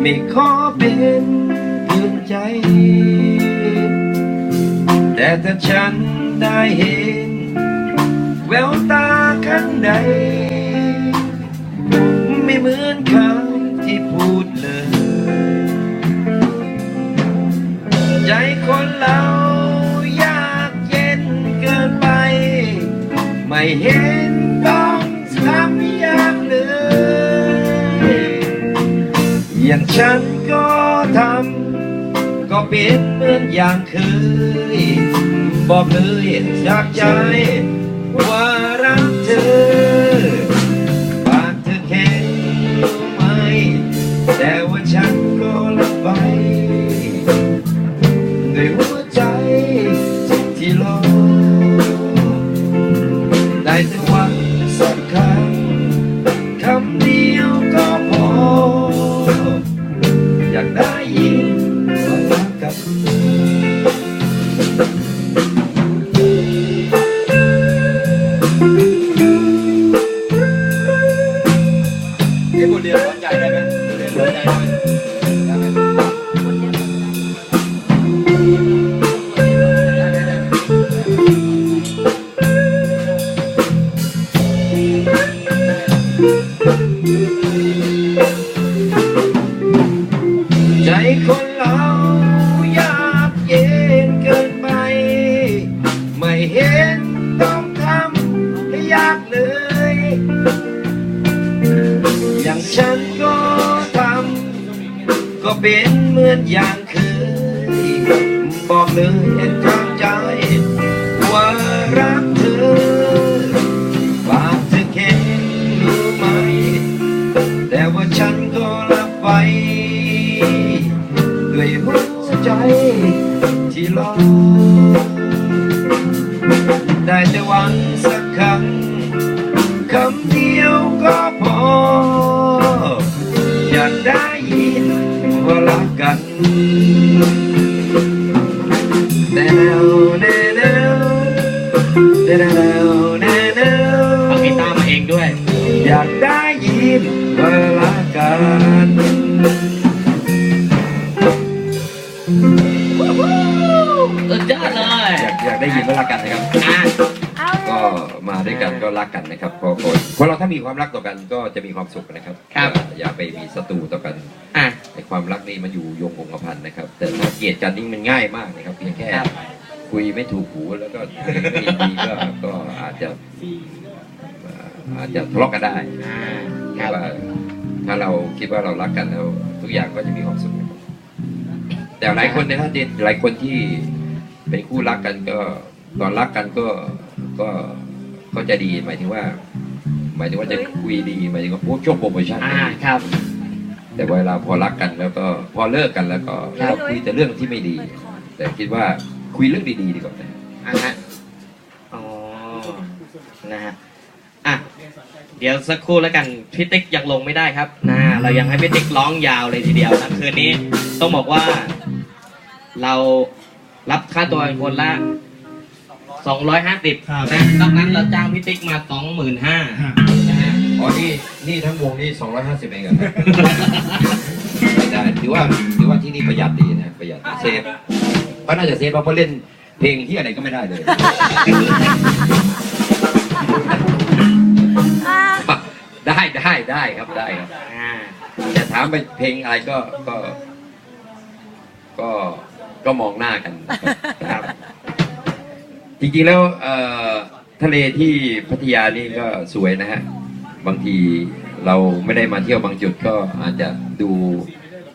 ไม่ขอเป็นเพื่อนใจ แต่ถ้าฉันได้เห็น แววตาข้างใด ไม่เหมือนคำที่พูดเลย ใจคนเรายากเย็นเกินไป ไม่เห็น ฉันก็ทำก็เป็นเหมือนอย่างเคยบอกเลยจากใจ ใจคนเรายากเย็นเกินไป ไม่เห็นต้องทำให้ยากเลย อย่างฉันก็ทำก็เป็นเหมือนอย่างเคยบอกเลย คำเดียวก็พอ อยากได้ยินว่ารักกันแนวแนวแนวแนวแนวแนวแนเอากีตาร์มาเองด้วย อยากได้ยินว่ารักกันสุดยอดเลย อยากอยากได้ยินว่ารักกันนะครับ ด้วยกันก็รักกันนะครับเพราะคนคนเราถ้ามีความรักต่อกันก็จะมีความสุขนะครับครับ อย่าไปมีศัตรูต่อกันอะในความรักนี่มันอยู่ยงคงกระพันนะครับ แต่ถ้าเกลียดกันนี่มันง่ายมากนะครับเพียงแค่ครับ คุยไม่ถูกหูแล้วก็ไม่ดีก็ก็อาจจะอาจจะทะเลาะกันได้อ่าคแต่รับ ว่าถ้าเราคิดว่าเรารักกันแล้ว ทุกอย่างก็จะมีความสุขนะครับแต่หลายคนนะครับหลายคนที่เป็นคู่รักกันก็ตอนรักกันก็ก็ ก็จะดีหมายถึงว่า หมายถึงว่าจะคุยดีหมายถึงว่าพวกช่วงโปรโมชั่นอ่าครับ แต่เวลาพอรักกันแล้วก็พอเลิกกันแล้วก็ครับเราคุยแต่เรื่องที่ไม่ดี แต่คิดว่าคุยเรื่องดีๆดีกว่านะอะฮะอ๋อนะฮะอะเดี๋ยวสักครู่แล้วกันพี่ติ๊กยังลงไม่ได้ครับนะเรายังให้พี่ติ๊กร้องยาวเลยทีเดียวนะคืนนี้ต้องบอกว่า เรารับค่าตัวกันคนละ สองร้อยห้าสิบครับนะนอกนั้นเราจ้างพี่ติ๊กมาสองหมื่นห้านะฮะ อ๋อ นี่ นี่ทั้งวงนี่สองร้อยห้าสิบเองเหรอไม่ได้ ถือว่า ถือว่าที่นี่ประหยัดดีนะ ประหยัดเซฟเขาน่าจะเซฟเพราะเขาเล่นเพลงที่อะไรก็ไม่ได้เลย ได้ได้ได้ครับได้ครับ อ่าจะถามไปเพลงอะไรก็ก็ ก็ก็มองหน้ากันนะครับ จริงๆแล้วเอ่อทะเลที่พัทยานี่ก็สวยนะฮะ บางทีเราไม่ได้มาเที่ยวบางจุดก็อาจจะดู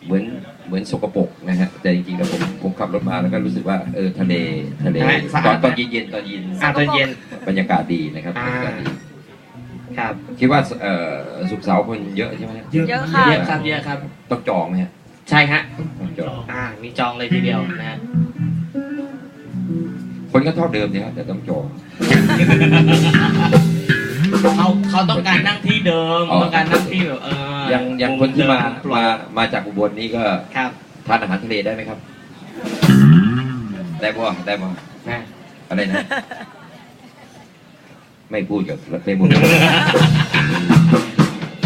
เหมือนเหมือนสกปรกนะฮะ แต่จริงๆแล้วผมผมขับรถมาแล้วก็รู้สึกว่าเออทะเลทะเลใช่สะตอาอดนนะตอนเย็นๆตอนเย็นอ่าตอนเย็น บรรยากาศดีนะครับบรอ่า รยากาศดีครับคิดว่าเอ่อสุขเสาร์คนเยอะใช่ไหมฮะเยอะค่ะ เยอะครับเยอะครับ ต้องจองไหมฮะใช่ฮะต้องจอง อ่ามีจองเลยทีเดียวนะฮะ คนก็เท่าเดิมเนี่ยฮะแต่ต้องจองเขาเขาต้องการนั่งที่เดิมอ๋อ ต้องการนั่งที่แบบเออยังยังคนที่มาเดิมามาจากอุบลนี่ก็ครับทานอาหารทะเลได้ไหมครับ ได้บ่ได้บ่นะอะไรนะ ไม่พูดกับไม่พูดกับ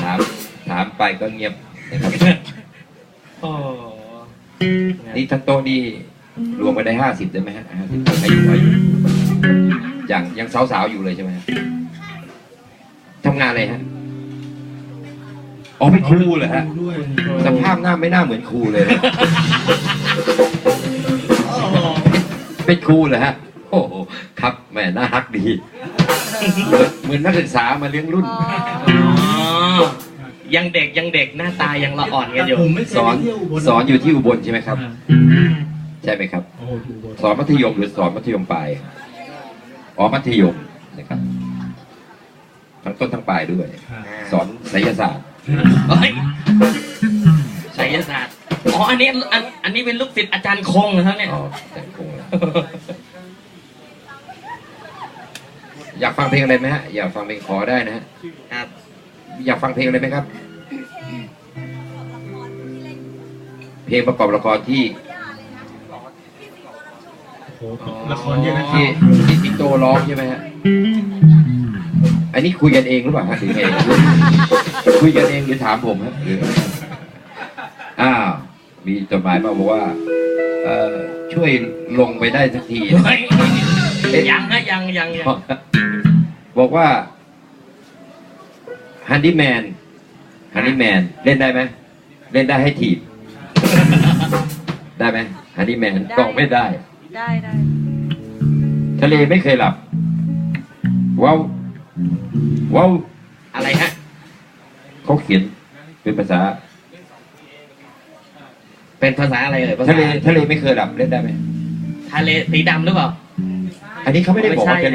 ถามถามไปก็เงียบนะครับนี่ทั้งโต๊ะนี่ รวมกันได้ห้าสิบได้ไหมฮะห้าสิบอายุอายุอย่างยังสาวๆอยู่เลยใช่ไหมฮะทำงานอะไรฮะอ๋อเป็นครูเหรอฮะด้วยสภาพหน้าไม่น่าเหมือนครูเลยนะโอ้โหเป็นครูเหรอฮะโอ้โหครับแหมน่ารักดี เหมือนเหมือนนักศึกษามาเลี้ยงรุ่นอ๋อยังเด็กยังเด็กหน้าตายังละอ่อนกันอยู่ ผมไม่เคยสอนไปเที่ยวบสอนอยู่ที่อุบลใช่ไหมครับ ใช่ไหมครับโอ้โหอยู่บนสอนมัธยมหรือสอนมัธยมปลายอ๋อมัธยมนะครับ ทั้งต้นทั้งปลายด้วย สอนไสยศาสตร์เฮ้ยไสยศาสตร์อ๋ออันนี้อันอันนี้เป็นลูกศิษย์อาจารย์คงนะครับเนี่ยอ๋อแต่คงอยากฟังเพลงอะไรไหมฮะอยากฟังเพลงขอได้นะฮะครับอยากฟังเพลงอะไรไหมครับ เพลงประกอบละครที่โอ้โห ละครเยอะนะครัที่บที่สิงโตร้องใช่ไหมฮะ อันนี้คุยกันเองหรือเปล่าฮะหรือไงคุยกันเองหรือถามผมฮะหรืออ้าว มีจดหมายมาบอกว่า เอ่อช่วยลงไปได้สักทีนะเฮ้ยยังนะยังยังยังบอกว่าฮันดี้แมนฮันดี้แมนเล่นได้ไหมเล่นได้ให้ถีบ ได้ไหมฮันดี้แมนกองไม่ได้ ได้ได้ทะเลไม่เคยหลับว้าวว้าวอะไรฮะเขาเขียนเป็นภาษา เป็นภาษาอะไรเอ่ยภาษาทะเลทะเลไม่เคยหลับเล่นได้ไหมทะเลสีดำหรือเปล่า อันนี้เขาไม่ได้บอกว่าทะเล